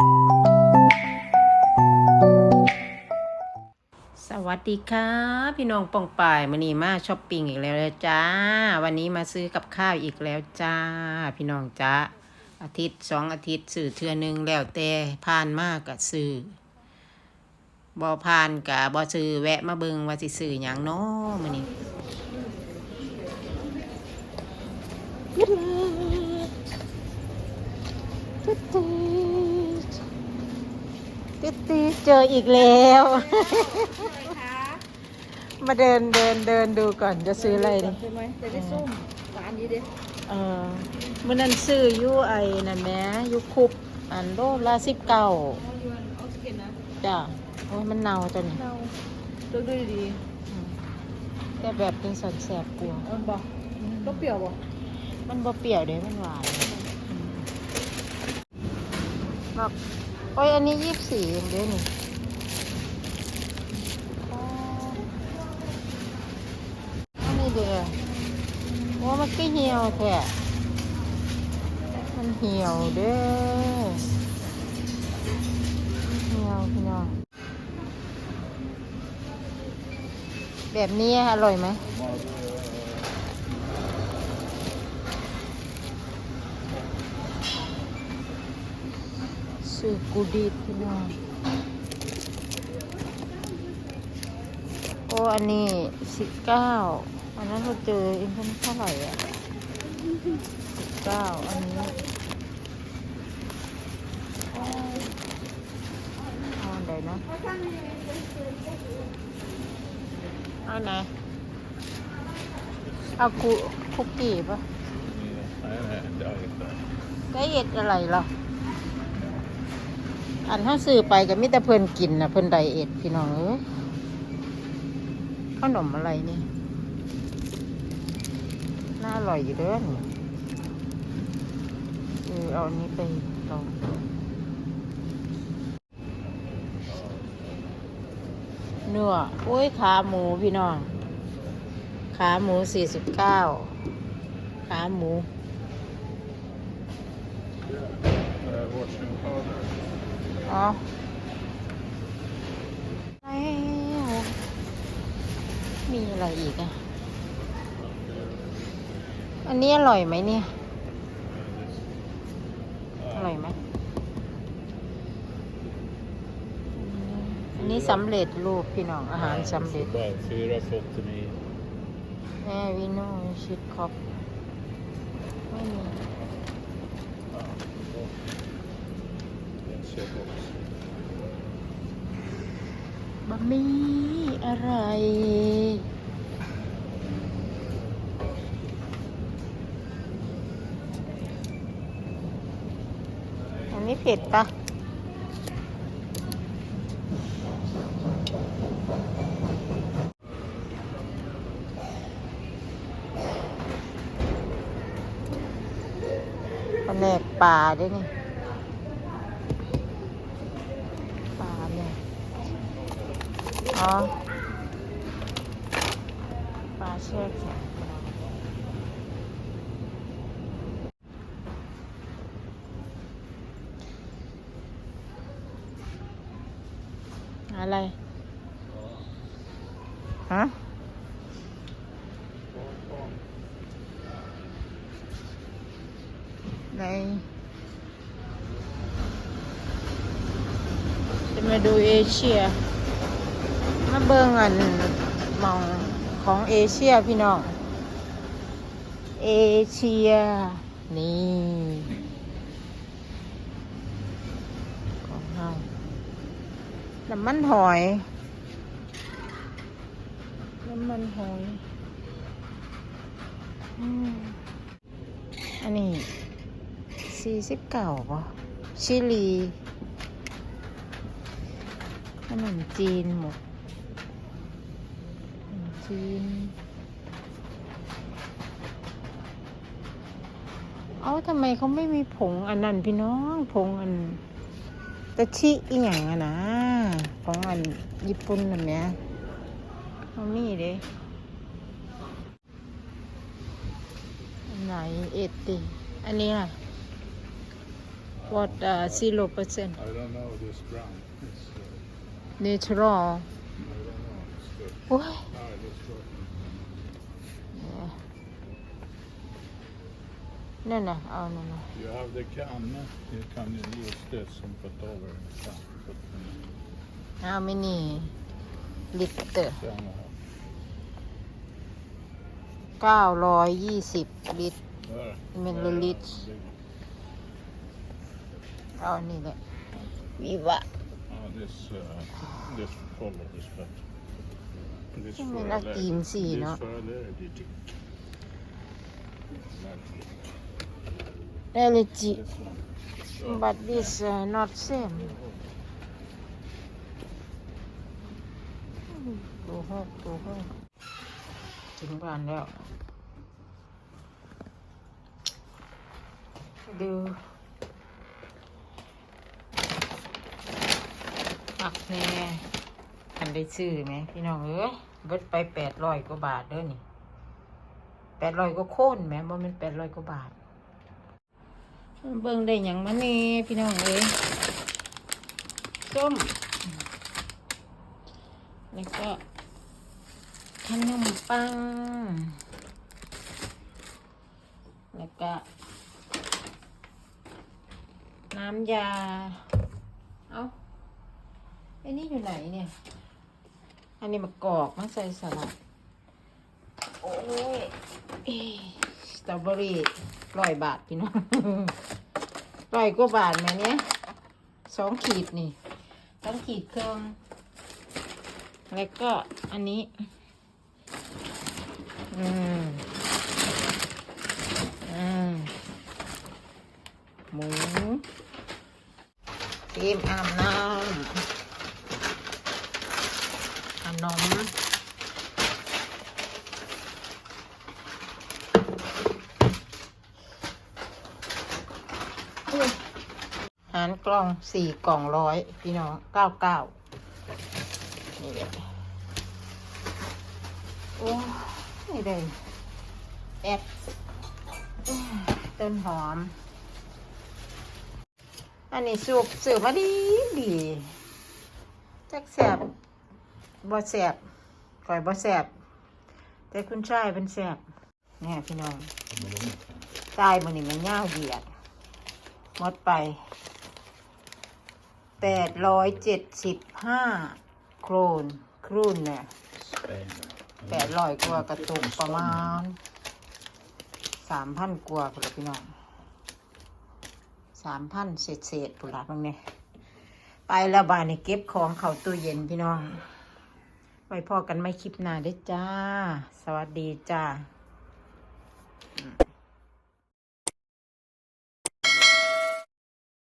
สวัสดีค่ะ พี่น้องปองป่ายมันนี้มาช้อปปิ้งอีกแล้วเลยจ้า วันนี้มาซื้อกับข้าวอีกแล้วจ้า พี่น้องจ้าอาทิตย์สองอาทิตย์ซื้อเทือนึงแล้วแต่ผ่านมากกับซื้อบอผ่านกับบอซื้อแวะมาเบิงว่าสิซื้ออย่างน้อมันนี้ ตึ๊ดตึ๊ดตึ๊ดเจออีกแล้ว มาเดินเดินเดินดูก่อนจะซื้ออะไรดิใช่ไหมจะได้ส้มหวานดีเด้เออมื่อนั้นซื้อยูไอ้นั่นแหม่ยูคุบอันโลละสิบเก้าเอยวนเอสกินนะจ้ะโอ้ยมันเน่าจังนี่เราดูดูดีแต่แบบเป็นสันแสบกลัวๆเออบอกก็เปรี้ยวบ่มันบ่เปรี้ยวเด้มันหวานอืม บอกโอ้ย อันนี้ยี่สิบสี่เองเด้นี่อันนี้เด้อว่ามันก็เหี่ยวแท้มันเหี่ยวเด้อเหี่ยวพี่น้องแบบนี้อร่อยไหม ซื้อกูดีดพี่น้องโอ้อันนี้สิบเก้าอันนั้นเราเจอเองเท่าไหร่อะสิบเก้าอันนี้เอาเอาอันใดนะเอาไหนเอาคุคุกกี้ปะ Nej, nej, det har jag inte. ก็เอ็ดอะไรหรอ อันเท่าซื้อไปก็มิแต่เพิ่นกินนะเพิ่นไดเอ็ดพี่น้องเอ้ยขนมอะไรนี่ น่าอร่อยอยู่เด้อนี่เออเอาอันนี้ไปลองเนื้อโอ้ยขาหมูพี่น้อง ขาหมูสี่สิบเก้าขาหมู Uh, washing powder. อ๋อแล้วมีอะไรอีกอะ อันนี้อร่อยไหมเนี่ย อร่อยไหม อันนี้สำเร็จรูปพี่น้องอาหารสำเร็จ Bara 449. แม่วิโน่ชิดคอปไม่มี Den köper också. บะหมี่อะไรอันนี้เผ็ดปะแผนกปลาด้วยนี่ปลาเนี่ย อ๋อปลาแช่แข็งอะไรฮะในจะ มาเอเชียมาเบิ่งอันมองของเอเชียพี่น้อง เอเชีย นี่ของเฮาน้ำมันหอย น้ำมันหอยอันนี้สี่สิบเก้าป่ะชิลีขนมจีนหมด จีน เอาทำไมเขาไม่มีผงอันนั้นพี่น้องผงอันตะชิอีหยังอะนะของอันญี่ปุ่นน่ะแหม่เขามีเด้อันไหนเอ็ดติอันนี้ล่ะ Ja, what uh, zero percent I don't know this brand. It's, uh, natural I don't know. It's good. โอ้ย นั่นน่ะเอานั่นน่ะ You have the can. You can use this and put over in the can. Put in how many liter the can. เก้าร้อยยี่สิบลิตร There. Milliliter. There, big. เอาอันนี้แหละวิวะ Ah, this, uh, this color is better. This Som for en aller- latin sida. This for allergic. Allergic. เอลิจิ This one. So, but this uh, not same ตัวหกตัวหกถึงบ้านแล้ว ดูหักแน่อันได้ซื้อไหมพี่น้องเอ้ยเบิดไปแปดร้อยกว่าบาทเด้อนี่แปดร้อยก็โค่นแหมบ่แมันแปดร้อยกว่าบาท เบิ่งได้หยังมานี่พี่น้องเอ้ยส้ม แล้วก็ขนมปัง แล้วก็ น้ำยา เอาไอ้นี่อยู่ไหนเนี่ย อันนี้มากรอกมาใส่สลัด โอ้ยเอ้ยสตรอเบอรี่ ร้อยบาทพี่น้องร้อยกว่าบาทแม่เนี้ยสองขีดนี่ต้องขีดเครื่องแล้วก็อันนี้ อืม อืม หมูครีมอาบน้ำขนม หารกล่องสี่กล่องร้อยพี่น้องเก้าเก้านี่แหละโอ้ยได้แอดต้นหอม อันนี้สูบสืบมาดีดีจักแสบบ่แสบก่อยบ่แสบแต่คุณชายเป็นแสบเนี่ยพี่น้องตายมันนี่มันย่าเหยียด หมดไปแปดร้อยเจ็ดสิบห้าโครนครูนเนี่ยแปดร้อยกว่ากระตุกประมาณสามพันกว่าพุ่นละพี่น้องสามพันเศษเศษๆพุ่นละบางเนี่ยไปแล้วบานนี่เก็บของเข้าตู้เย็นพี่น้อง ไว้พอกันไม่คลิปหน้าเด้อจ้า สวัสดีจ้า